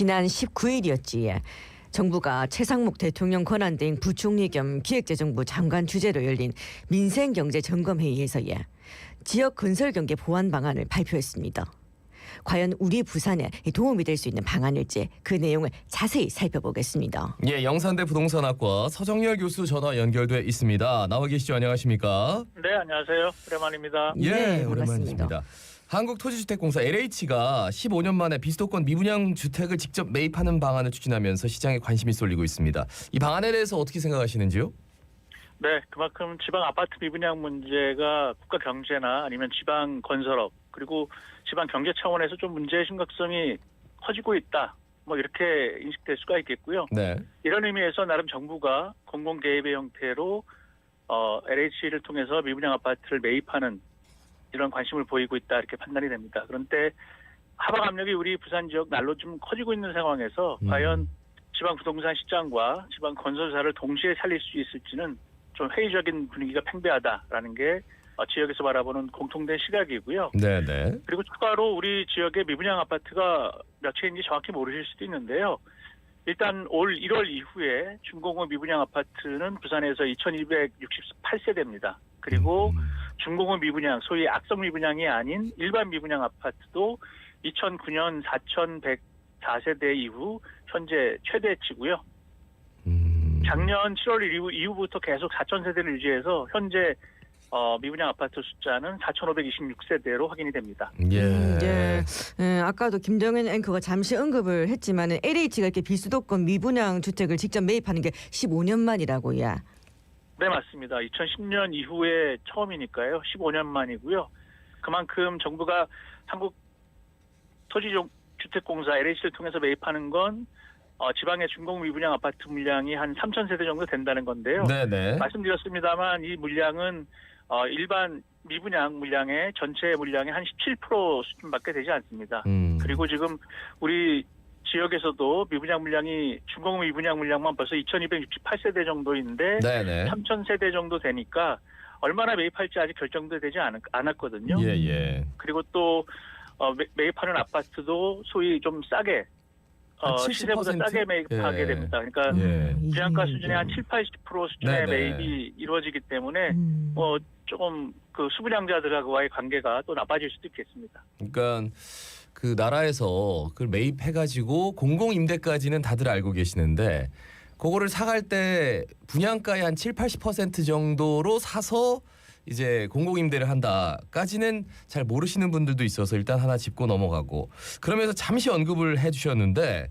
지난 19일이었지. 정부가 최상목 대통령 권한대행 부총리 겸 기획재정부 장관 주재로 열린 민생경제점검회의에서 예, 지역 건설 경계 보완 방안을 발표했습니다. 과연 우리 부산에 도움이 될 수 있는 방안일지 그 내용을 자세히 살펴보겠습니다. 예, 영산대 부동산학과 서정열 교수 전화 연결돼 있습니다. 나와 계시죠? 안녕하십니까? 네, 안녕하세요. 오랜만입니다. 예, 네, 오랜만입니다. 한국토지주택공사 LH가 15년 만에 비수도권 미분양 주택을 직접 매입하는 방안을 추진하면서 시장에 관심이 쏠리고 있습니다. 이 방안에 대해서 어떻게 생각하시는지요? 네, 그만큼 지방 아파트 미분양 문제가 국가 경제나 아니면 지방 건설업 그리고 지방 경제 차원에서 좀 문제의 심각성이 커지고 있다. 뭐 이렇게 인식될 수가 있겠고요. 네. 이런 의미에서 나름 정부가 공공 개입의 형태로 어, LH를 통해서 미분양 아파트를 매입하는 이런 관심을 보이고 있다 이렇게 판단이 됩니다. 그런데 하방 압력이 우리 부산 지역 날로 좀 커지고 있는 상황에서 음. 과연 지방 부동산 시장과 지방 건설사를 동시에 살릴 수 있을지는 좀 회의적인 분위기가 팽배하다라는 게 어, 지역에서 바라보는 공통된 시각이고요. 네, 네. 그리고 추가로 우리 지역의 미분양 아파트가 몇 채인지 정확히 모르실 수도 있는데요. 일단 올 1월 이후에 중공업 미분양 아파트는 부산에서 2,268세대입니다. 그리고 음. 중공업 미분양, 소위 악성 미분양이 아닌 일반 미분양 아파트도 2009년 4,104세대 이후 현재 최대치고요. 음. 작년 7월 이후, 이후 부터 계속 4,000세대를 유지해서 현재 어, 미분양 아파트 숫자는 4,526세대로 확인이 됩니다. 예. 음, 예. 예, 아까도 김정현 앵커가 잠시 언급을 했지만은 LH가 이렇게 비수도권 미분양 주택을 직접 매입하는 게 15년 만이라고 예. 네, 맞습니다. 2010년 이후에 처음이니까요. 15년 만이고요. 그만큼 정부가 한국 토지주택공사 LH를 통해서 매입하는 건 어, 지방의 중공 미분양 아파트 물량이 한 3천 세대 정도 된다는 건데요. 네, 네. 말씀드렸습니다만 이 물량은 어, 일반 미분양 물량의 전체 물량의 한 17% 수준밖에 되지 않습니다. 음. 그리고 지금 우리 지역에서도 미분양 물량이 중공 미분양 물량만 벌써 2,268세대 정도인데 네, 네. 3,000세대 정도 되니까 얼마나 매입할지 아직 결정도 되지 않, 않았거든요. 예, 예. 그리고 또 어, 매, 매입하는 아파트도 소위 좀 싸게 어, 한 70%? 시세보다 싸게 매입하게 예. 됩니다. 그러니까 예. 분양가 수준의 한 7, 80% 수준의 네네. 매입이 이루어지기 때문에 음. 뭐 조금 그 수분양자들하고의 관계가 또 나빠질 수도 있겠습니다. 그러니까 그 나라에서 그걸 매입해가지고 공공 임대까지는 다들 알고 계시는데 그거를 사갈 때 분양가의 한 7, 80% 정도로 사서 이제 공공 임대를 한다까지는 잘 모르시는 분들도 있어서 일단 하나 짚고 넘어가고 그러면서 잠시 언급을 해주셨는데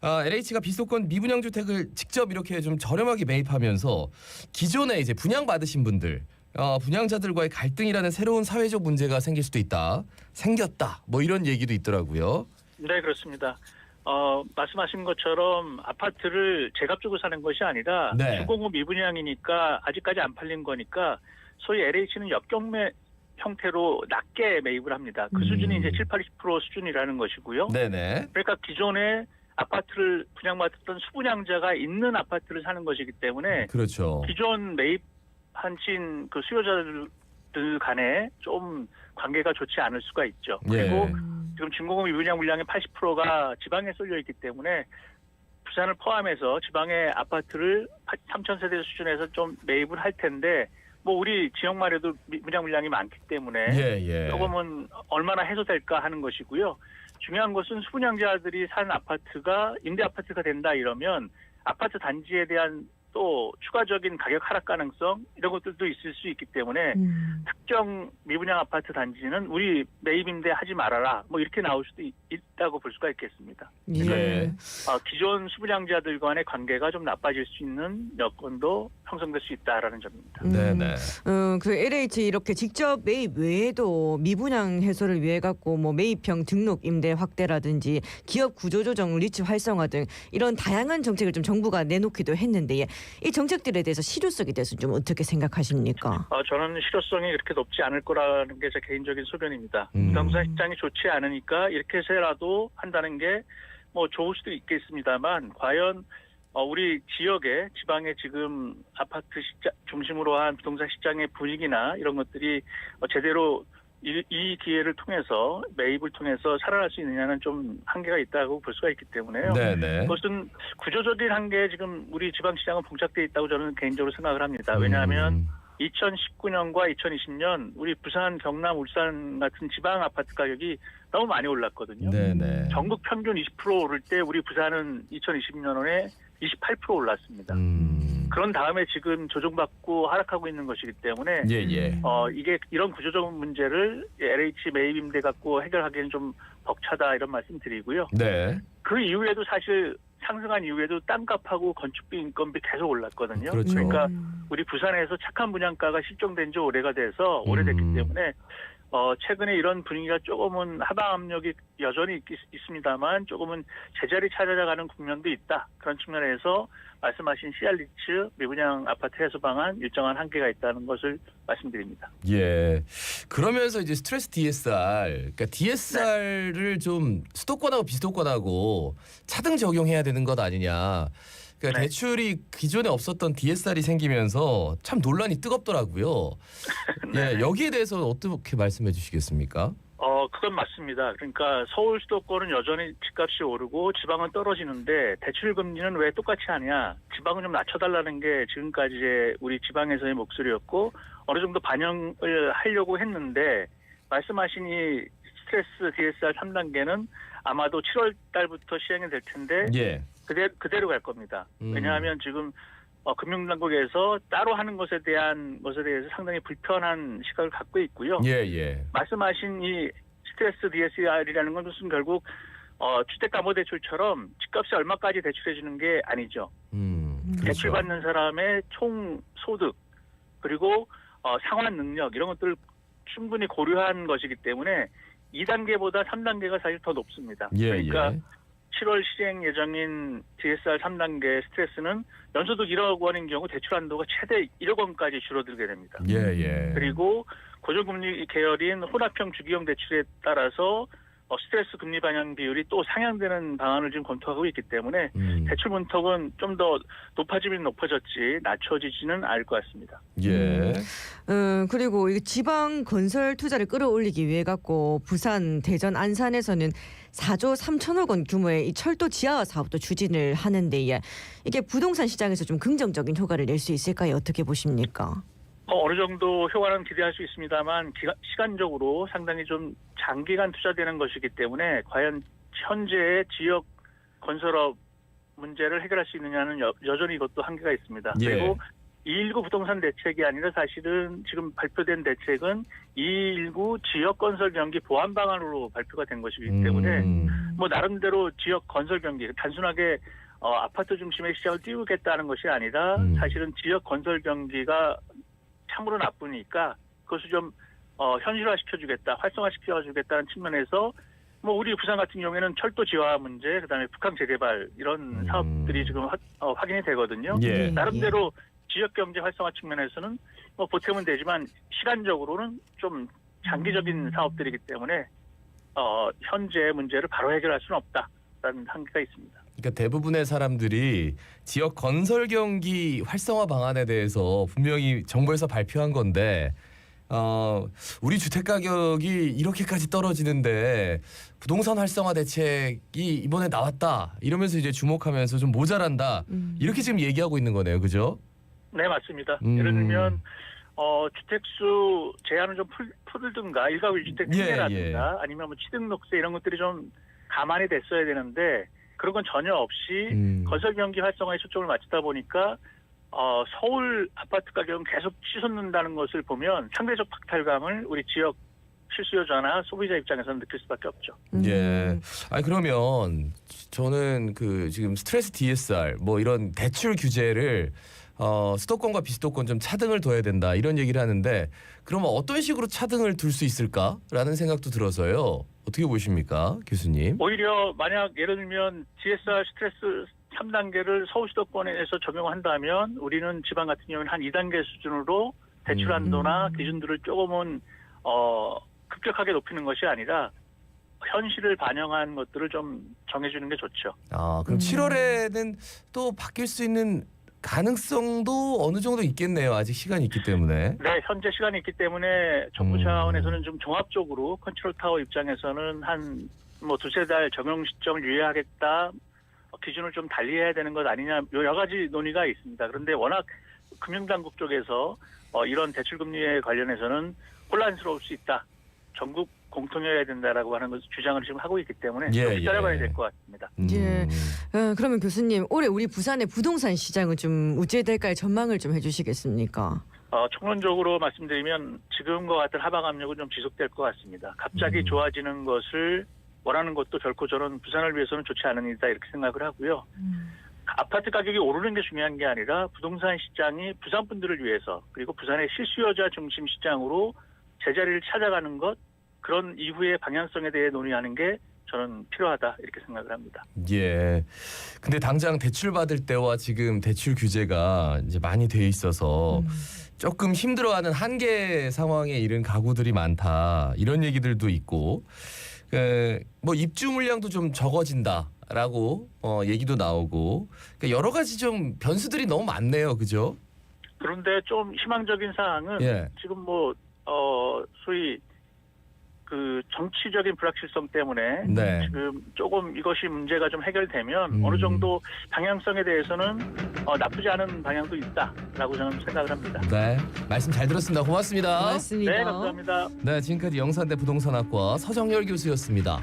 아, LH가 비수도권 미분양 주택을 직접 이렇게 좀 저렴하게 매입하면서 기존에 이제 분양 받으신 분들 어, 분양자들과의 갈등이라는 새로운 사회적 문제가 생길 수도 있다. 생겼다. 뭐 이런 얘기도 있더라고요. 네, 그렇습니다. 어, 말씀하신 것처럼 아파트를 제값 주고 사는 것이 아니라 네. 주공업 미분양이니까 아직까지 안 팔린 거니까 소위 LH는 역경매 형태로 낮게 매입을 합니다. 그 음. 수준이 이제 7, 80% 수준이라는 것이고요. 네네. 그러니까 기존에 아파트를 분양받았던 수분양자가 있는 아파트를 사는 것이기 때문에 그렇죠. 기존 매입 하신 그 수요자들 간에 좀 관계가 좋지 않을 수가 있죠. 그리고 예. 음. 지금 중공업 미분양 물량의 80%가 지방에 쏠려 있기 때문에 부산을 포함해서 지방의 아파트를 3천 세대 수준에서 좀 매입을 할 텐데 뭐 우리 지역만 해도 미분양 물량이 많기 때문에 예, 예. 조금은 얼마나 해소될까 하는 것이고요. 중요한 것은 수분양자들이 사는 아파트가 임대 아파트가 된다 이러면 아파트 단지에 대한 또 추가적인 가격 하락 가능성 이런 것들도 있을 수 있기 때문에 음. 특정 미분양 아파트 단지는 우리 매입 임대 하지 말아라 뭐 이렇게 나올 수도 있, 다고볼 수가 있겠습니다. 예. 네. 어, 기존 수분양자들 간의 관계가 좀 나빠질 수 있는 여건도 형성될 수 있다라는 점입니다. 음. 네네. 어, 그 LH 이렇게 직접 매입 외에도 미분양 해소를 위해 갖고 뭐 매입형 등록 임대 확대라든지 기업 구조 조정 리치 활성화 등 이런 다양한 정책을 좀 정부가 내놓기도 했는데 예. 이 정책들에 대해서 실효성에 대해서 좀 어떻게 생각하십니까? 어, 저는 실효성이 그렇게 높지 않을 거라는 게 제 개인적인 소견입니다. 음. 부동산 시장이 좋지 않으니까 이렇게 해서라도 한다는 게 뭐 좋을 수도 있겠습니다만 과연 어, 우리 지역의 지방의 지금 아파트 시장 중심으로 한 부동산 시장의 분위기나 이런 것들이 어, 제대로 이, 이 기회를 통해서 매입을 통해서 살아날 수 있느냐는 좀 한계가 있다고 볼 수가 있기 때문에요. 네네. 그것은 구조적인 한계에 지금 우리 지방 시장은 봉착돼 있다고 저는 개인적으로 생각을 합니다. 왜냐하면 음, 2019년과 2020년 우리 부산, 경남, 울산 같은 지방 아파트 가격이 너무 많이 올랐거든요. 네네. 전국 평균 20% 오를 때 우리 부산은 2020년에 28% 올랐습니다. 음. 그런 다음에 지금 조정받고 하락하고 있는 것이기 때문에 예 예. 어 이게 이런 구조적 문제를 LH 매입 임대 갖고 해결하기는 좀 벅차다 이런 말씀 드리고요. 네. 그 이후에도 사실 상승한 이후에도 땅값하고 건축비 인건비 계속 올랐거든요. 그렇죠. 러니까 음. 우리 부산에서 착한 분양가가 실종된 지 오래가 돼서 오래됐기 음. 때문에 어 최근에 이런 분위기가 조금은 하방 압력이 여전히 있, 있습니다만 조금은 제자리 찾아가는 국면도 있다 그런 측면에서 말씀하신 시알리츠 미분양 아파트 해소 방안 일정한 한계가 있다는 것을 말씀드립니다. 예. 그러면서 이제 스트레스 DSR, 그러니까 DSR을 좀 수도권하고 비수도권하고 차등 적용해야 되는 것 아니냐. 그러니까 네. 대출이 기존에 없었던 DSR이 생기면서 참 논란이 뜨겁더라고요. 예, 여기에 대해서 어떻게 말씀해 주시겠습니까? 어, 그건 맞습니다. 그러니까 서울 수도권은 여전히 집값이 오르고 지방은 떨어지는데 대출 금리는 왜 똑같이 하냐? 지방은 좀 낮춰달라는 게 지금까지 이제 우리 지방에서의 목소리였고 어느 정도 반영을 하려고 했는데 말씀하신 이 스트레스 DSR 3단계는 아마도 7월 달부터 시행이 될 텐데 예. 그대, 그대로 갈 겁니다. 음. 왜냐하면 지금 어, 금융당국에서 따로 하는 것에 대한 것에 대해서 상당히 불편한 시각을 갖고 있고요. 예, 예. 말씀하신 이 스트레스 DSR이라는 건 무슨 결국 어, 주택담보대출처럼 집값이 얼마까지 대출해 주는 게 아니죠. 음. 그렇죠. 대출받는 사람의 총 소득 그리고 어, 상환 능력 이런 것들을 충분히 고려한 것이기 때문에 2단계보다 3단계가 사실 더 높습니다. 예, 그러니까 예. 7월 시행 예정인 DSR 3단계 스트레스는 연소득 1억 원인 경우 대출 한도가 최대 1억 원까지 줄어들게 됩니다. 예, 예. 그리고 고정금리 계열인 혼합형 주기형 대출에 따라서 어, 스트레스 금리 반영 비율이 또 상향되는 방안을 지금 검토하고 있기 때문에 음. 대출 문턱은 좀 더 높아지면 높아졌지 낮춰지지는 않을 것 같습니다. 예. 어, 그리고 이 지방 건설 투자를 끌어올리기 위해 갖고 부산, 대전, 안산에서는 4조 3천억 원 규모의 이 철도 지하화 사업도 추진을 하는데 예. 이게 부동산 시장에서 좀 긍정적인 효과를 낼 수 있을까요? 어떻게 보십니까? 어, 어느 정도 효과는 기대할 수 있습니다만 기가- 시간적으로 상당히 좀 장기간 투자되는 것이기 때문에 과연 현재의 지역 건설업 문제를 해결할 수 있느냐는 여, 여전히 이것도 한계가 있습니다. 예. 그리고 219 부동산 대책이 아니라 사실은 지금 발표된 대책은 219 지역 건설 경기 보완 방안으로 발표가 된 것이기 때문에 음. 뭐 나름대로 지역 건설 경기 단순하게 어, 아파트 중심의 시장을 띄우겠다는 것이 아니라 음. 사실은 지역 건설 경기가 참으로 나쁘니까 그것을 좀 어, 현실화 시켜주겠다, 활성화 시켜주겠다는 측면에서 뭐 우리 부산 같은 경우에는 철도 지화 문제, 그다음에 북한 재개발 이런 음. 사업들이 지금 화- 어, 확인이 되거든요. 예. 나름대로 지역 경제 활성화 측면에서는 뭐 보탬은 되지만 시간적으로는 좀 장기적인 사업들이기 때문에 어, 현재 문제를 바로 해결할 수는 없다라는 한계가 있습니다. 그러니까 대부분의 사람들이 지역 건설 경기 활성화 방안에 대해서 분명히 정부에서 발표한 건데 어, 우리 주택 가격이 이렇게까지 떨어지는데 부동산 활성화 대책이 이번에 나왔다 이러면서 이제 주목하면서 좀 모자란다 음. 이렇게 지금 얘기하고 있는 거네요, 그죠? 네 맞습니다. 음. 예를 들면 어, 주택수 제한을 좀 풀, 풀든가 일가구 일주택 예, 승계라든가 아니면 뭐 취득록세 이런 것들이 좀 가만히 됐어야 되는데 그런 건 전혀 없이 음. 건설 경기 활성화에 초점을 맞추다 보니까 어, 서울 아파트 가격은 계속 치솟는다는 것을 보면 상대적 박탈감을 우리 지역 실수요자나 소비자 입장에서는 느낄 수밖에 없죠. 음. 예. 아니 그러면 저는 그 지금 스트레스 DSR 뭐 이런 대출 규제를 어 수도권과 비수도권 좀 차등을 둬야 된다 이런 얘기를 하는데 그러면 어떤 식으로 차등을 둘 수 있을까라는 생각도 들어서요. 어떻게 보십니까, 교수님? 오히려 만약 예를 들면 DSR 스트레스 3단계를 서울 수도권에서 적용한다면 우리는 지방 같은 경우는 한 2단계 수준으로 대출 음. 한도나 음. 기준들을 조금은 어 급격하게 높이는 것이 아니라 현실을 반영한 것들을 좀 정해주는 게 좋죠. 아 그럼 음. 7월에는 또 바뀔 수 있는 가능성도 어느 정도 있겠네요. 아직 시간이 있기 때문에. 네, 현재 시간이 있기 때문에 정부 음. 차원에서는 좀 종합적으로 컨트롤 타워 입장에서는 한 뭐 두세 달 적용 시점을 유예하겠다 어, 기준을 좀 달리해야 되는 것 아니냐 여러 가지 논의가 있습니다. 그런데 워낙 금융당국 쪽에서 어, 이런 대출금리에 관련해서는 혼란스러울 수 있다. 전국 공통이어야 된다라고 하는 것 주장을 지금 하고 있기 때문에 예, 예. 될것 같습니다. 예. 음. 어, 그러면 교수님 올해 우리 부산의 부동산 시장은 좀 어찌 될까요? 전망을 좀 해주시겠습니까? 어, 총론적으로 말씀드리면 지금과 같은 하방 압력은 좀 지속될 것 같습니다. 갑자기 음. 좋아지는 것을 원하는 것도 결코 저는 부산을 위해서는 좋지 않은 일이다 이렇게 생각을 하고요. 아파트 가격이 오르는 게 중요한 게 아니라 부동산 시장이 부산 분들을 위해서 그리고 부산의 실수요자 중심 시장으로 제자리를 찾아가는 것 그런 이후의 방향성에 대해 논의하는 게 저는 필요하다 이렇게 생각을 합니다. 예. 근데 당장 대출 받을 때와 지금 대출 규제가 이제 많이 돼 있어서 음. 조금 힘들어하는 한계 상황에 이른 가구들이 많다 이런 얘기들도 있고 그, 뭐 입주 물량도 좀 적어진다라고 어, 얘기도 나오고 그러니까 여러 가지 좀 변수들이 너무 많네요, 그죠? 그런데 좀 희망적인 사항은 예. 지금 뭐 어, 소위 그 정치적인 불확실성 때문에 네. 지금 조금 이것이 문제가 좀 해결되면 음. 어느 정도 방향성에 대해서는 어, 나쁘지 않은 방향도 있다라고 저는 생각을 합니다. 네. 말씀 잘 들었습니다. 고맙습니다. 고맙습니다. 네, 감사합니다. 네, 지금까지 영산대 부동산학과 서정열 교수였습니다.